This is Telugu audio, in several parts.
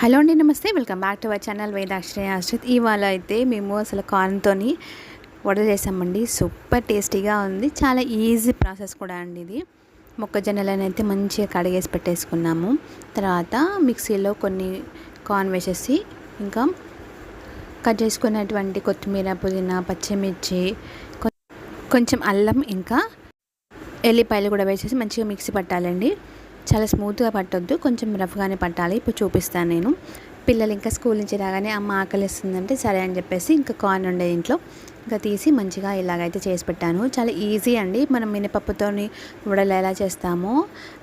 హలో అండి నమస్తే. Welcome back to our channel Vedashree Ashrith. ఇవాళ అయితే మేము అసలు కార్న్తో వడ చేసామండి. సూపర్ టేస్టీగా ఉంది. చాలా ఈజీ ప్రాసెస్ కూడా అండి ఇది. మొక్కజొన్నలను అయితే మంచిగా కడిగేసి పెట్టేసుకున్నాము. తర్వాత మిక్సీలో కొన్ని కార్న్ వేసేసి ఇంకా కట్ చేసుకున్నటువంటి కొత్తిమీర పుదీనా పచ్చిమిర్చి కొంచెం అల్లం ఇంకా ఎల్లిపాయలు కూడా వేసేసి మంచిగా మిక్సీ పట్టాలండి. చాలా స్మూత్గా పట్టొద్దు. కొంచెం రఫ్గానే పట్టాలి. ఇప్పుడు చూపిస్తాను నేను. పిల్లలు ఇంకా స్కూల్ నుంచి రాగానే అమ్మ ఆకలిస్తుందంటే సరే అని చెప్పేసి ఇంకా కార్న్ ఉండే ఇంట్లో ఇంకా తీసి మంచిగా ఇలాగైతే చేసి పెట్టాను. చాలా ఈజీ అండి. మనం మినపప్పుతోని వడలు ఎలా చేస్తామో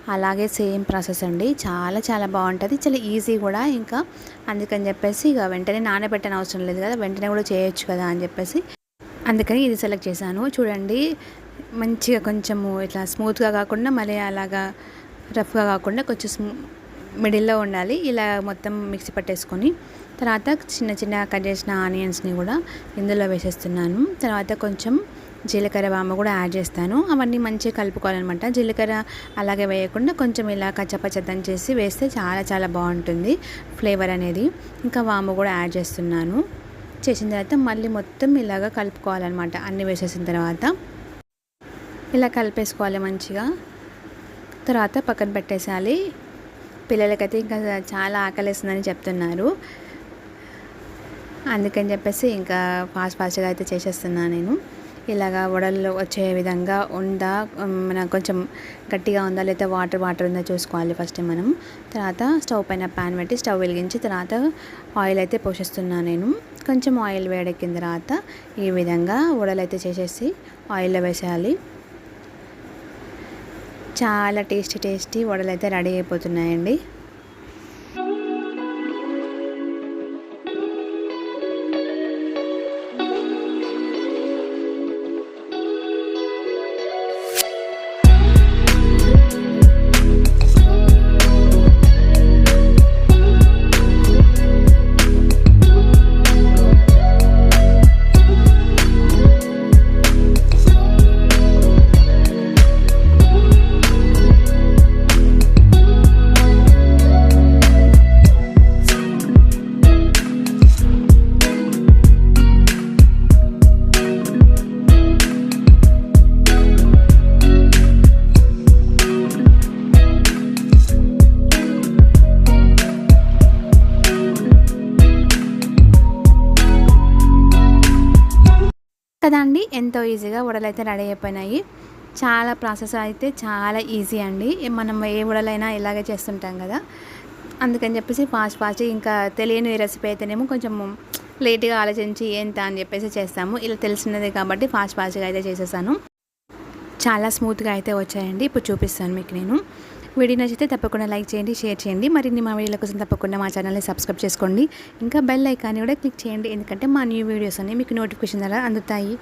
అలాగే సేమ్ ప్రాసెస్ అండి. చాలా చాలా బాగుంటుంది. చాలా ఈజీ కూడా ఇంకా. అందుకని చెప్పేసి ఇక వెంటనే నానబెట్టని అవసరం లేదు కదా. వెంటనే కూడా చేయొచ్చు కదా అని చెప్పేసి అందుకని ఇది సెలెక్ట్ చేశాను. చూడండి. మంచిగా కొంచెము ఇట్లా స్మూత్గా కాకుండా మళ్ళీ అలాగా రఫ్గా కాకుండా కొంచెం మిడిల్లో ఉండాలి. ఇలా మొత్తం మిక్సీ పట్టేసుకొని తర్వాత చిన్న చిన్న కట్ చేసిన ఆనియన్స్ని కూడా ఇందులో వేసేస్తున్నాను. తర్వాత కొంచెం జీలకర్ర వామ కూడా యాడ్ చేస్తాను. అవన్నీ మంచిగా కలుపుకోవాలన్నమాట. జీలకర్ర అలాగే వేయకుండా కొంచెం ఇలా కచ్చపచ్చద్దం చేసి వేస్తే చాలా చాలా బాగుంటుంది ఫ్లేవర్ అనేది. ఇంకా వాము కూడా యాడ్ చేస్తున్నాను. చేసిన తర్వాత మళ్ళీ మొత్తం ఇలాగ కలుపుకోవాలన్నమాట. అన్నీ వేసేసిన తర్వాత. ఇలా కలిపేసుకోవాలి మంచిగా. తర్వాత పక్కన పెట్టేసాలి పిల్లలకైతే ఇంకా చాలా ఆకలిస్తుందని చెప్తున్నారు. అందుకని చెప్పేసి ఇంకా ఫాస్ట్ ఫాస్ట్గా అయితే చేసేస్తున్నాను నేను. ఇలాగా వడలు వచ్చే విధంగా ఉందా మన కొంచెం గట్టిగా ఉందా లేదా వాటర్ వాటర్ ఉందా చూసుకోవాలి ఫస్ట్ మనం. తర్వాత స్టవ్ పైన ప్యాన్ పెట్టి స్టవ్ వెలిగించి తర్వాత ఆయిల్ అయితే పోషిస్తున్నాను నేను. కొంచెం ఆయిల్ వేడెక్కిన తర్వాత ఈ విధంగా వడలు అయితే చేసేసి ఆయిల్లో వేసేయాలి. చాలా టేస్టీ టేస్టీ వడలు అయితే రెడీ అయిపోతున్నాయండి. కదండి ఎంతో ఈజీగా వడలు అయితే రెడీ అయిపోయినాయి. చాలా ప్రాసెస్ అయితే చాలా ఈజీ అండి. మనం ఏ వడలైనా ఇలాగే చేస్తుంటాం కదా. అందుకని చెప్పేసి ఫాస్ట్ ఫాస్ట్ ఇంకా తెలియని రెసిపీ అయితేనేమో కొంచెం లేట్గా ఆలోచించి ఎంత అని చెప్పేసి చేస్తాము. ఇలా తెలిసినదే కాబట్టి ఫాస్ట్ ఫాస్ట్గా అయితే చేసేసాను. చాలా స్మూత్గా అయితే వచ్చాయండి. ఇప్పుడు చూపిస్తాను మీకు నేను. వీడియో నచ్చితే తప్పకుండా లైక్ చేయండి షేర్ చేయండి. మరిన్ని మా వీడియోల కోసం తప్పకుండా మా ఛానల్ని సబ్స్క్రైబ్ చేసుకోండి. ఇంకా బెల్ ఐకాన్ని కూడా క్లిక్ చేయండి. ఎందుకంటే మా న్యూ వీడియోస్ అన్నీ మీకు నోటిఫికేషన్ ద్వారా అందుతాయి.